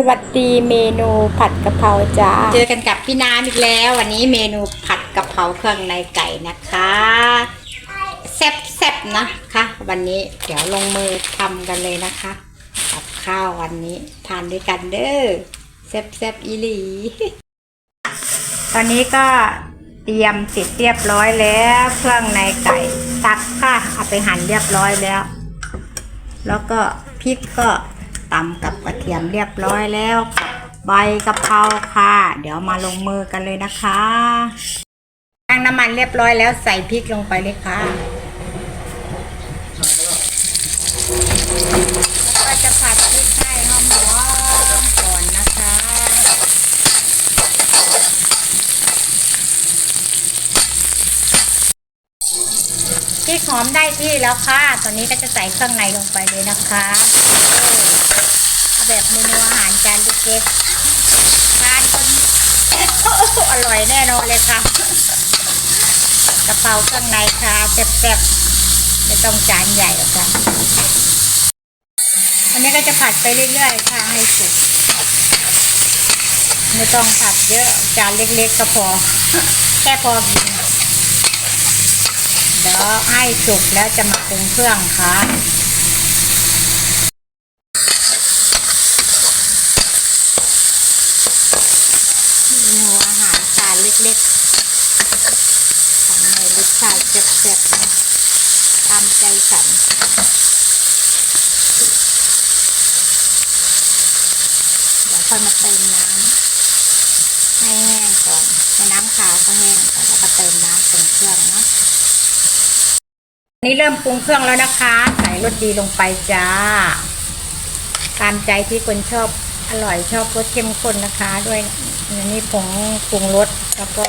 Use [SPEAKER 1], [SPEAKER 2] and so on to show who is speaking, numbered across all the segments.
[SPEAKER 1] สวัสดีเมนูผัดกะเพราจ้า เจอกันกับพี่น้ำอีกแล้ว วันนี้เมนูผัดกะเพราเครื่องในไก่นะคะแซ่บแซ่บๆนะคะ วันนี้เดี๋ยวลงมือทำกันเลยนะคะกับข้าววันนี้ทานด้วยกันเด้อแซ่บแซ่บๆอีหลี ตอนนี้ก็เตรียมเสร็จเรียบร้อยแล้ว เครื่องในไก่ตักค่ะเอาไปหั่นเรียบร้อยแล้ว แล้วก็พริกก็ ตำกับกระเทียมเรียบร้อยแล้วใบกะเพราค่ะ เดี๋ยวมาลงมือกันเลยนะคะตั้งน้ำมันเรียบร้อยแล้วใส่พริกลงไปเลยค่ะแล้วก็จะผัดพริกให้หอมๆก่อนนะคะ พริก หอมได้ที่แล้วค่ะ ตอนนี้ก็จะใส่เครื่องในลงไปเลยนะคะ แบบเมนูอาหารจานเล็กๆทานคนอร่อยแน่นอนเลยค่ะกระเพราเครื่องในค่ะแซ่บๆไม่ต้องจานใหญ่หรอกค่ะอันนี้ก็จะผัดไปเรื่อยๆค่ะให้สุกไม่ต้องผัดเยอะจานเล็กๆก็พอแค่พอกิน เดี๋ยวให้สุกแล้วจะมาปรุงเครื่องค่ะเมนูอาหารจานเล็กๆ ของในรสชาติแซ่บๆนะตามใจฉันเดี๋ยวค่อยมาเติมน้ำให้แห้งก่อนให้น้ำขาวเขาแห้งก่อนแล้วก็เติมน้ำปรุงเครื่องเนาะ นี้เริ่มปรุงเครื่องแล้วนะคะ ใส่รสดีลงไปจ้า ตามใจที่คนชอบอร่อยชอบรสเข้มข้นนะคะ ด้วยอันนี้ผงปรุงรสแล้วก็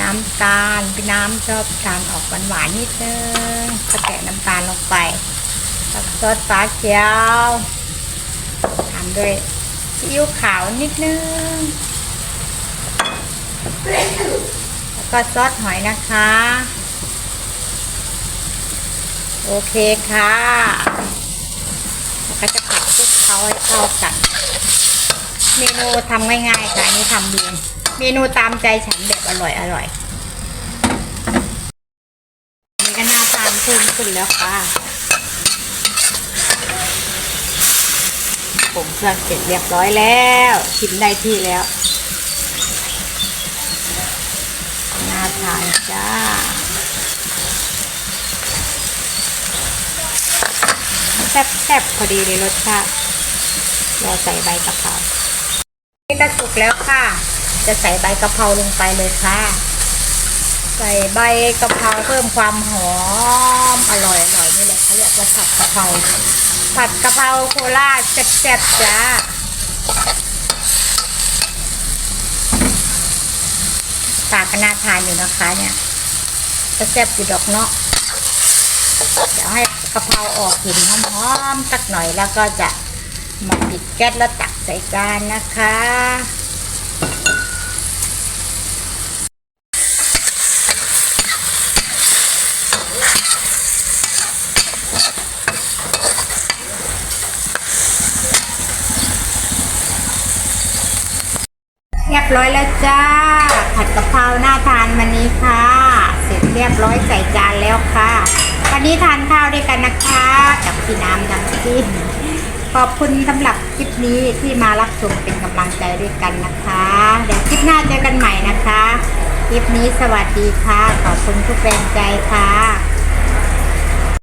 [SPEAKER 1] น้ำตาลพี่น้ำชอบทานออกหวานๆนิดนึงก็แกะน้ำตาลลงไปแล้วซอสฟ้าเขียวทำด้วยซีอิ๊วขาวนิดนึงแล้วก็ซอสหอยนะคะ โอเคค่ะก็จะผัดคลุกเคล้าให้เข้ากัน เมนูทำง่ายๆค่ะอันนี้ทำเองเมนูตามใจฉันแบบอร่อยอร่อยอนนี่ก็น่าทานเพิ่มขึ้นแล้วค่ะผมเครื่องเสร็จเรียบร้อยแล้วชิมได้ที่แล้ว น่าทานจ้า แซ่บๆพอดีเลยรสชาติเราใส่ใบกะเพรานี่ก็สุกแล้วค่ะ จะใส่ใบกะเพราลงไปเลยค่ะ ใส่ใบกะเพราเพิ่มความหอมอร่อยอร่อยนี่แหละเขาเรียกว่าผัดกะเพราผัดกะเพราโคราชแซ่บๆจ้าตากก็น่าทานอยู่นะคะเนี่ยแซ่บอยู่ดอกเนาะ เดี๋ยวให้กะเพราออกกลิ่นหอมๆสักหน่อยแล้วก็จะมาปิดแก๊สแล้วตักใส่จานนะคะเรียบร้อยแล้วจ้า ผัดกะเพราหน่าทานวันนี้ค่ะ เสร็จเรียบร้อยใส่จานแล้วค่ะ วันนี้ทานข้าวด้วยกันนะคะกับพี่น้ำดังที่ขอบคุณสำหรับคลิปนี้ที่มารับชมเป็นกำลังใจด้วยกันนะคะ เดี๋ยวคลิปหน้าเจอกันใหม่นะคะ คลิปนี้สวัสดีค่ะ ขอบคุณทุกแรงใจค่ะ